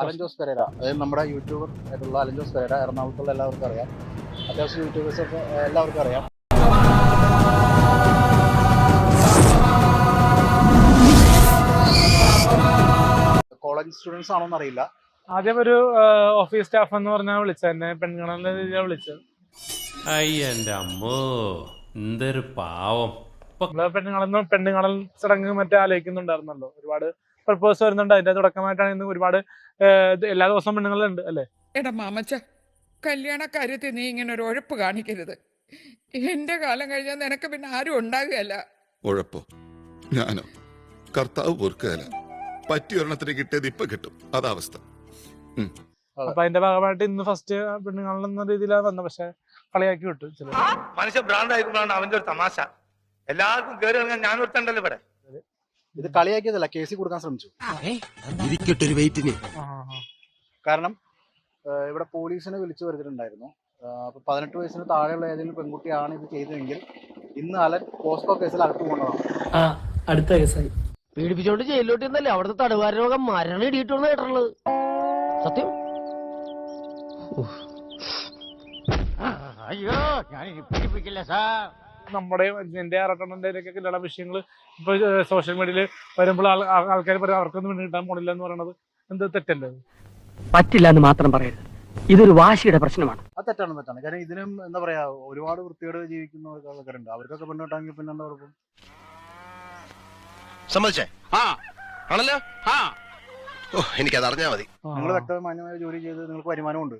Allen Jose Pereira. അതായത് നമ്മുടെ YouTuber ആയിട്ടുള്ള അലൻ ജോസ് പെരേര എറണാകുളത്തുള്ള എല്ലാവർക്കും അറിയാം. അത്യാവശ്യം യൂട്യൂബേഴ്സ് ഒക്കെ എല്ലാവർക്കും അറിയാം. കോളേജ് സ്റ്റുഡൻസ് ആണോന്ന് അറിയില്ല ആദ്യം ഒരു ഓഫീസ് സ്റ്റാഫ് എന്ന് പറഞ്ഞാൽ വിളിച്ചത് എന്നെ പെണ്ണുങ്ങളെ രീതിയിലാണ് വിളിച്ചത്. അയ്യന്റെ അമ്മോ എന്തൊരു പാവം. നമ്മൾ പെണ്ണുങ്ങളെന്ന് പെണ്ണുങ്ങളൽ ചടങ്ങ് മറ്റേ ആലോചിക്കുന്നുണ്ടായിരുന്നല്ലോ. ഒരുപാട് പ്രപ്പോസ് വരുന്നുണ്ട്. അതിന്റെ തുടക്കമായിട്ടാണ് ഇന്ന് ഒരുപാട് എല്ലാ ദിവസവും പെണ്ണുങ്ങളുണ്ട് അല്ലേ? എടാ മാമച്ച കല്യാണ കാര്യത്തിൽ നീ ഇങ്ങനെ ഒരു ഉഴപ്പ് കാണിക്കരുത്. എന്റെ കാലം കഴിഞ്ഞാൽ നിനക്ക് പിന്നെ ആരും ഉണ്ടാകുകയല്ല. ഉഴപ്പോ ഞാനോ? കർത്താവ് പൊറുക്കുകയല്ല. പറ്റിയൊരെണ്ണത്തിന് കിട്ടിയത് ഇപ്പൊ കിട്ടും. അതാവസ്ഥ അപ്പൊ അതിന്റെ ഭാഗമായിട്ട് ഇന്ന് ഫസ്റ്റ് പെണ്ണുങ്ങളെന്ന രീതിയിലാണ് വന്നത്. പക്ഷെ കളിയാക്കി വിട്ടു മനുഷ്യ ഭ്രാന്ത് ആയതുകൊണ്ടാണ് അവന്റെ ഒരു തമാശ. എല്ലാവർക്കും കയറി ഇറങ്ങാൻ ഞാൻ ഒരുത്തണ്ടല്ലോ ഇവിടെ. ഇത് കളിയാക്കിയതല്ല കേസിൽ കൊടുക്കാൻ ശ്രമിച്ചു. ഇരിക്കട്ടൊരു വെയിറ്റിന്. കാരണം ഇവിടെ പോലീസിനെ വിളിച്ചു വരുത്തിട്ടുണ്ടായിരുന്നു അപ്പോൾ അപ്പൊ പതിനെട്ട് വയസ്സിന് താഴെയുള്ള ഏതെങ്കിലും പെൺകുട്ടിയാണ് ഇത് ചെയ്തതെങ്കിൽ ഇന്ന് അലൻ പോസ്കോ കേസിൽ അകത്ത് കൊണ്ടതാണ് ആ അടുത്ത കേസായി. പീഡിപ്പിച്ചോണ്ട് ജയിലിലോട്ട് ഇന്നല്ലേ അവിടുത്തെ തടവുകാര രോഗം മരണം ഇടിയിട്ടുള്ള കേട്ടുള്ളത് സത്യം? അയ്യോ ഞാൻ പീഡിപ്പിക്കില്ല സാർ. നമ്മുടെ എന്റെ ആറട്ടെണ്ണന്റെ ഉള്ള കല്യാണ വിഷയങ്ങൾ ഇപ്പൊ സോഷ്യൽ മീഡിയയിൽ വരുമ്പോൾ ആൾക്കാർ പറയും അവർക്കൊന്നും വേണ്ടി കിട്ടാൻ പോണില്ല എന്ന് പറയുന്നത് എന്ത് തെറ്റല്ലേ പറ്റില്ല എന്ന് മാത്രം പറയരുത്. ഇതൊരു വാശിയുടെ പ്രശ്നമാണ്. അത് തെറ്റാണ് തെറ്റാണ്. കാരണം ഇതിനും എന്താ പറയാ ഒരുപാട് വൃത്തിയോട് ജീവിക്കുന്ന ഉണ്ട് അവർക്കൊക്കെ പെണ്ണ് കിട്ടാമെങ്കിൽ പിന്നെ എന്താ കുഴപ്പം? സമ്മതിച്ചേ? ആ ആണല്ലോ? ആ ഓ എനിക്കത് മതി. നിങ്ങൾ വ്യക്തമായ മാന്യമായ ജോലി ചെയ്ത് നിങ്ങൾക്ക് വരുമാനമുണ്ട്.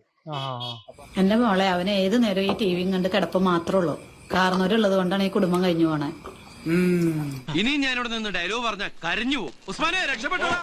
എന്റെ മോളെ അവനെ ഏത് നേരം ഈ ടി വിയും കണ്ട് കിടപ്പ് മാത്രമേ ഉള്ളൂ. കാരണവരുള്ളത് കൊണ്ടാണ് ഈ കുടുംബം കഴിഞ്ഞു പോണേ. ഇനിയും ഞാനിവിടെ നിന്ന് ഡയലോഗ് പറഞ്ഞ കരഞ്ഞു പോകും ഉസ്മാനെ രക്ഷപ്പെട്ടോ.